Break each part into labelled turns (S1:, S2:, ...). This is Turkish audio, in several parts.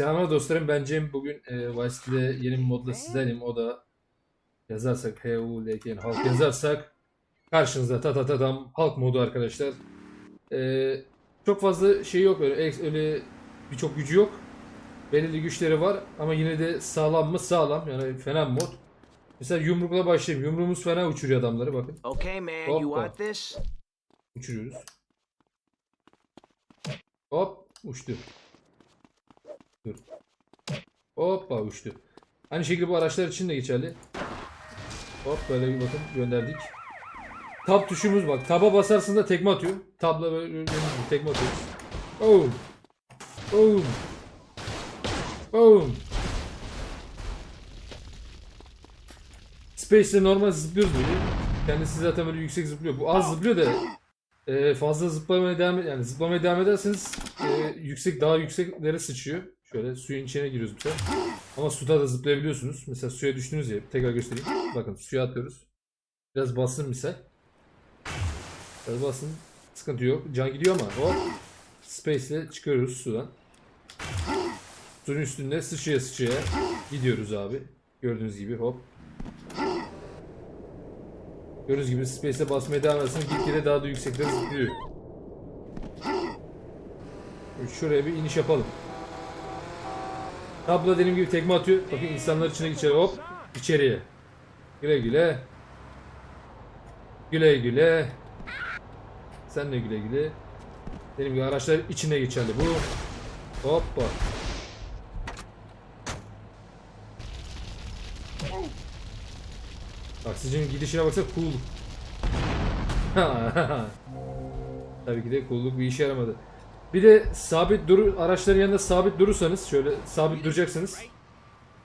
S1: Selamlar dostlarım. Ben Cem. Bugün e, Vice City'de yeni bir modla sizlerleyim. O da yazarsak H-U-L-K halk yazarsak karşınızda ta ta ta tam halk modu arkadaşlar. E, çok fazla şey yok öyle, öyle birçok gücü yok. Belirli güçleri var ama yine de sağlam mı sağlam yani fena mod. Mesela yumrukla başlayayım. Yumruğumuz fena uçuruyor adamları bakın.
S2: Okay, man,
S1: Hoppa.
S2: you want this?
S1: Uçuruyoruz. Hop uçtu. Dur. Hoppa uçtu. Aynı şekilde bu araçlar için de geçerli. Hop böyle bir bakın gönderdik. Tab tuşumuz bak. Taba basarsın da tekme atıyor. Tabla böyle tekme atıyoruz. Boom. Boom. Boom. Space'de normal zıplıyoruz böyle. Kendisi zaten böyle yüksek zıplıyor. Bu az zıplıyor da e, fazla zıplamaya devam yani zıplamaya devam ederseniz e, yüksek daha yükseklere sıçrıyor. Şöyle suyun içine giriyoruz bir sefer. Ama suda da zıplayabiliyorsunuz. Mesela suya düştünüz ya tekrar göstereyim. Bakın suya atlıyoruz. Biraz basın misal. Biraz basın. Sıkıntı yok. Can gidiyor ama hop. Space ile çıkıyoruz sudan. Suyun üstünde sıçraya sıçraya gidiyoruz abi. Gördüğünüz gibi hop. Gördüğünüz gibi Space'e basmaya devam ederseniz gitgide daha da yükseklere zıplıyor. Şuraya bir iniş yapalım. Tabla dediğim gibi tekme atıyor. Bakın insanlar içine geçer hop içeriye. Güle güle. Güle güle. Sen de güle güle. Dediğim gibi araçlar içine geçerli bu. Hoppa. Oksijenin gidişine baksak cool. Tabii ki de cool'luk bir işe yaramadı. Bir de sabit duru araçların yanında sabit durursanız şöyle sabit duracaksınız.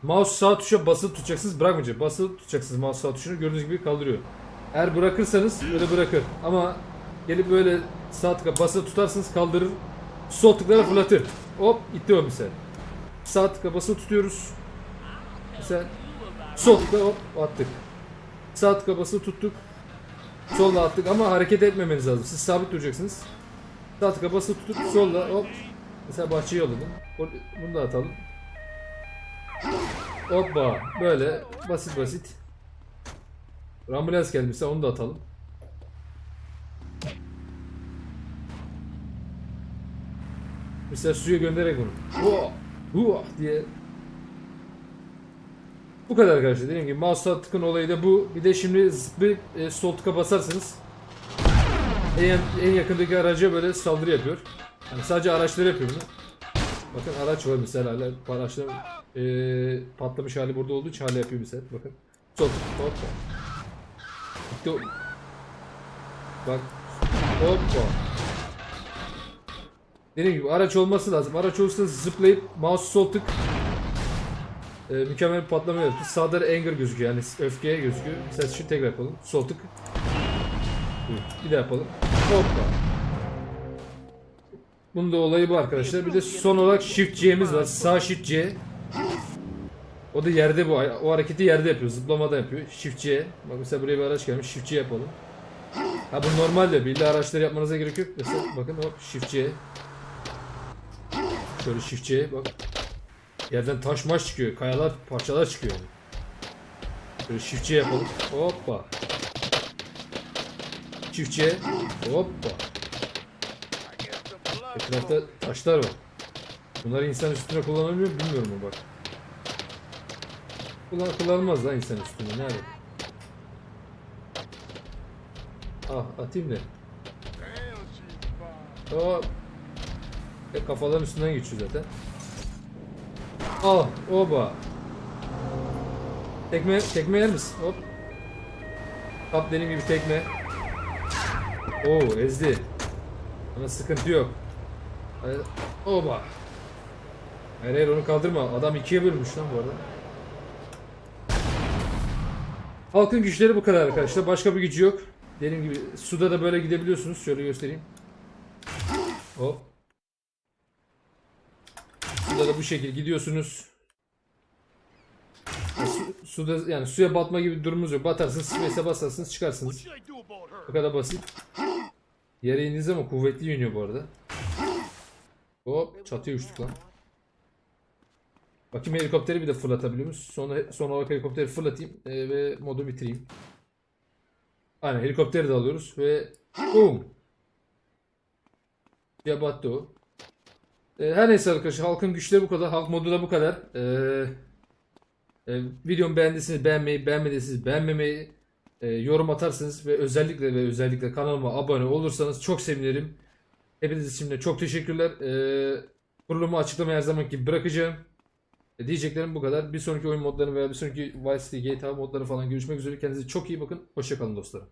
S1: Mouse sağ tuşa basılı tutacaksınız bırakmayacak. Basılı tutacaksınız mouse sağ tuşunu gördüğünüz gibi kaldırıyor. Eğer bırakırsanız böyle bırakır. Ama gelip böyle sağ tıka basılı tutarsınız kaldırır. Sol tıklara fırlatır. Hop gitti o misal. Sağ tıka basılı tutuyoruz. Mesela sol tıkla hop attık. Sağ tıka basılı tuttuk. Solla attık ama hareket etmemeniz lazım. Siz sabit duracaksınız. Sağ tıka tutup solla hop. Mesela bahçeye yolladım. Bunu da atalım. Hoppa. Böyle basit basit. Ambulans gelmişse onu da atalım. Mesela suya göndererek bunu. Hua, hua diye. Bu kadar arkadaşlar. Dediğim gibi mouse sağ tıkın olayı da bu. Bir de şimdi zıplayıp e, sol tıka basarsanız en, en yakındaki araca böyle saldırı yapıyor. Yani sadece araçları yapıyor bunu. Bakın araç var mesela hala araçların e, patlamış hali burada olduğu için hala yapıyor mesela. Bakın. Sol. Hoppa. Gitti. Bak. Hoppa. Dediğim gibi araç olması lazım. Araç olursa zıplayıp mouse sol tık e, mükemmel bir patlama yaptı. Sağda da anger gözüküyor yani öfkeye gözüküyor. Mesela şu tekrar yapalım. Sol tık. Bir daha yapalım. Hoppa. Bunun da olayı bu arkadaşlar. Bir de son olarak Shift C'miz var. Sağ Shift C. O da yerde bu. O hareketi yerde yapıyor. Zıplamada yapıyor. Shift C. Bak mesela buraya bir araç gelmiş. Shift C yapalım. Ha bu normal de. Belli araçları yapmanıza gerek yok. Mesela bakın hop Shift C. Şöyle Shift C bak. Yerden taş maş çıkıyor. Kayalar, parçalar çıkıyor. Böyle Shift C yapalım. Hoppa. C. Hoppa. Etrafta taşlar var. Bunları insan üstüne kullanılmıyor bilmiyorum ama bak. Kullan kullanılmaz lan insan üstüne. Nerede? Ah atayım da. Hop. E, kafaların üstünden geçiyor zaten. Al, oba. Tekme, tekme yer misin? Hop. Kap dediğim gibi tekme. Oo, ezdi. Ama sıkıntı yok. Oba. Hayır hayır onu kaldırma. Adam ikiye bölünmüş lan bu arada. Halkın güçleri bu kadar arkadaşlar. Başka bir gücü yok. Dediğim gibi suda da böyle gidebiliyorsunuz. Şöyle göstereyim. Hop. Suda da bu şekilde gidiyorsunuz. Su- suda yani suya batma gibi bir durumunuz yok. Batarsınız, space'e basarsınız, çıkarsınız. Bu kadar basit. Yere indiğiniz ama kuvvetli iniyor bu arada. Hop çatıya uçtuk lan. Bakayım helikopteri bir de fırlatabiliyor muyuz? Sonra, son olarak helikopteri fırlatayım e, ve modu bitireyim. Aynen helikopteri de alıyoruz ve boom. Ya battı o. E, her neyse arkadaşlar halkın güçleri bu kadar. Halk modu da bu kadar. E, e, videomu beğendiyseniz beğenmeyi, beğenmediyseniz beğenmemeyi, e, yorum atarsınız ve özellikle ve özellikle kanalıma abone olursanız çok sevinirim. Hepiniz için de çok teşekkürler. E, kurulumu açıklamaya her zaman gibi bırakacağım. E, diyeceklerim bu kadar. Bir sonraki oyun modları veya bir sonraki Vice City, GTA modları falan görüşmek üzere. Kendinize çok iyi bakın. Hoşçakalın dostlarım.